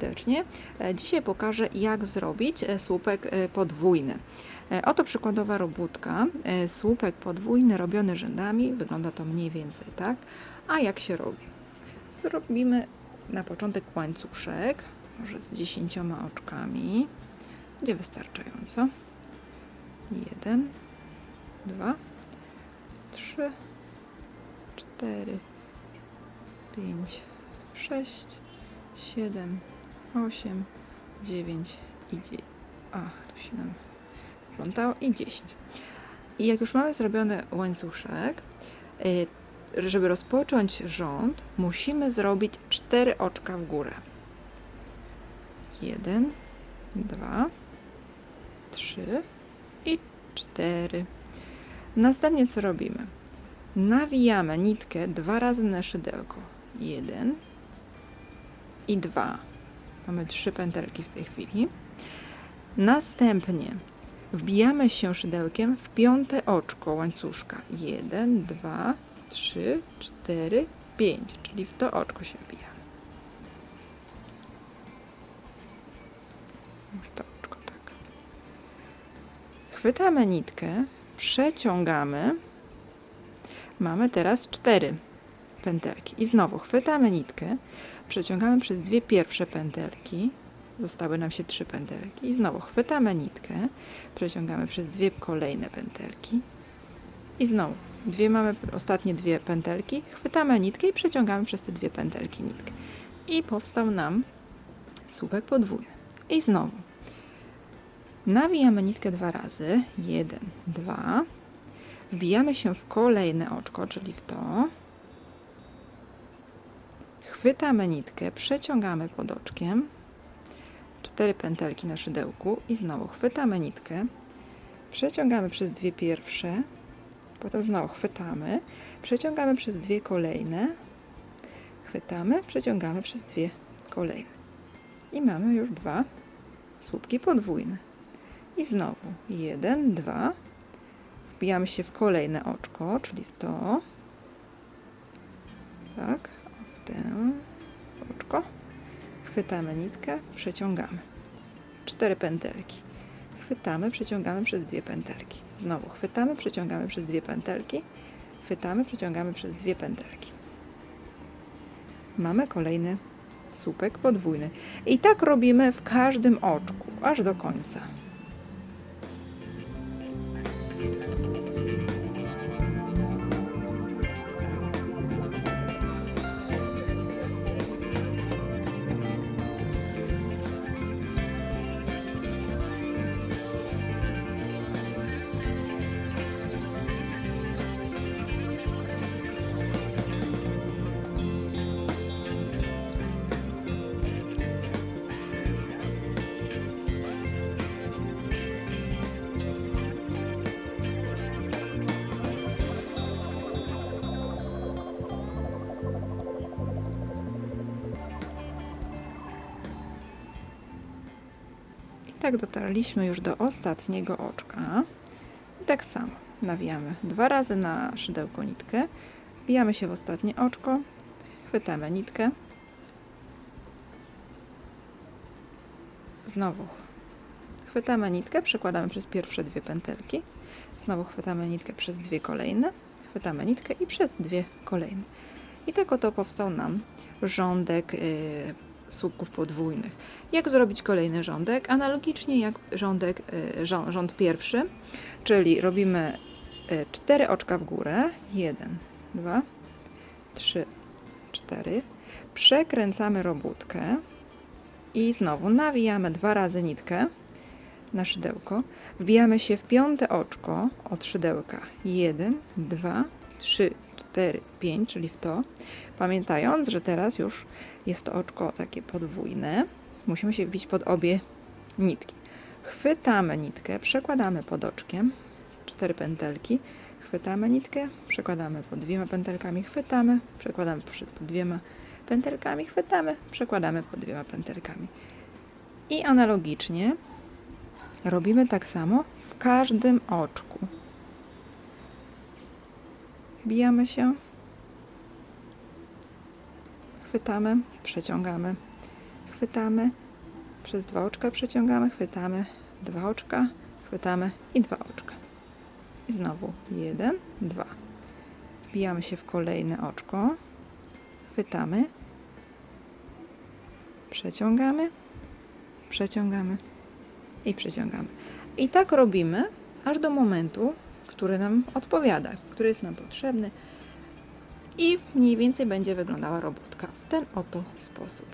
serdecznie. E, Dzisiaj pokażę, jak zrobić e, słupek e, podwójny. Oto przykładowa robótka. Słupek podwójny robiony rzędami. Wygląda to mniej więcej tak. A jak się robi? Zrobimy na początek łańcuszek, może z dziesięcioma oczkami. Będzie wystarczająco. Jeden, dwa, trzy, cztery, pięć, sześć, siedem, osiem, dziewięć i dzie... Ach, tu się nam plątało i dziesięć. I jak już mamy zrobiony łańcuszek, y, żeby rozpocząć rząd, musimy zrobić cztery oczka w górę. Jeden, dwa, trzy i cztery. Następnie co robimy? Nawijamy nitkę dwa razy na szydełko. Jeden i dwa. Mamy trzy pętelki w tej chwili. Następnie wbijamy się szydełkiem w piąte oczko łańcuszka. Jeden, dwa, trzy, cztery, pięć, czyli w to oczko się wbijamy. W to oczko, tak. Chwytamy nitkę, przeciągamy. Mamy teraz cztery pętelki. I znowu chwytamy nitkę, przeciągamy przez dwie pierwsze pętelki. Zostały nam się trzy pętelki. I znowu chwytamy nitkę, przeciągamy przez dwie kolejne pętelki. I znowu dwie mamy ostatnie dwie pętelki, chwytamy nitkę i przeciągamy przez te dwie pętelki nitkę. I powstał nam słupek podwójny. I znowu nawijamy nitkę dwa razy. Jeden, dwa. Wbijamy się w kolejne oczko, czyli w to. Chwytamy nitkę, przeciągamy pod oczkiem. Cztery pętelki na szydełku i znowu chwytamy nitkę, przeciągamy przez dwie pierwsze, potem znowu chwytamy, przeciągamy przez dwie kolejne, chwytamy, przeciągamy przez dwie kolejne. I mamy już dwa słupki podwójne. I znowu jeden, dwa, wbijamy się w kolejne oczko, czyli w to, tak, w tę chwytamy nitkę, przeciągamy. Cztery pętelki. Chwytamy, przeciągamy przez dwie pętelki. Znowu chwytamy, przeciągamy przez dwie pętelki. Chwytamy, przeciągamy przez dwie pętelki. Mamy kolejny słupek podwójny. I tak robimy w każdym oczku, aż do końca. Tak dotarliśmy już do ostatniego oczka. I tak samo. Nawijamy dwa razy na szydełko nitkę, wbijamy się w ostatnie oczko, chwytamy nitkę, znowu chwytamy nitkę, przekładamy przez pierwsze dwie pętelki, znowu chwytamy nitkę przez dwie kolejne, chwytamy nitkę i przez dwie kolejne. I tak oto powstał nam rządek y, słupków podwójnych. Jak zrobić kolejny rządek? Analogicznie jak rządek, y, rząd, pierwszy, czyli robimy y, cztery oczka w górę. Jeden, dwa, trzy, cztery. Przekręcamy robótkę i znowu nawijamy dwa razy nitkę na szydełko. Wbijamy się w piąte oczko od szydełka. Jeden, dwa, trzy, cztery, pięć, czyli w to. Pamiętając, że teraz już jest to oczko takie podwójne, musimy się wbić pod obie nitki. Chwytamy nitkę, przekładamy pod oczkiem, cztery pętelki, chwytamy nitkę, przekładamy pod dwiema pętelkami, chwytamy, przekładamy pod dwiema pętelkami, chwytamy, przekładamy pod dwiema pętelkami. I analogicznie robimy tak samo w każdym oczku. Wbijamy się, chwytamy, przeciągamy, chwytamy, przez dwa oczka przeciągamy, chwytamy, dwa oczka, chwytamy i dwa oczka. I znowu jeden, dwa. Wbijamy się w kolejne oczko, chwytamy, przeciągamy, przeciągamy. I przeciągamy. I tak robimy aż do momentu, który nam odpowiada, który jest nam potrzebny i mniej więcej będzie wyglądała robótka w ten oto sposób.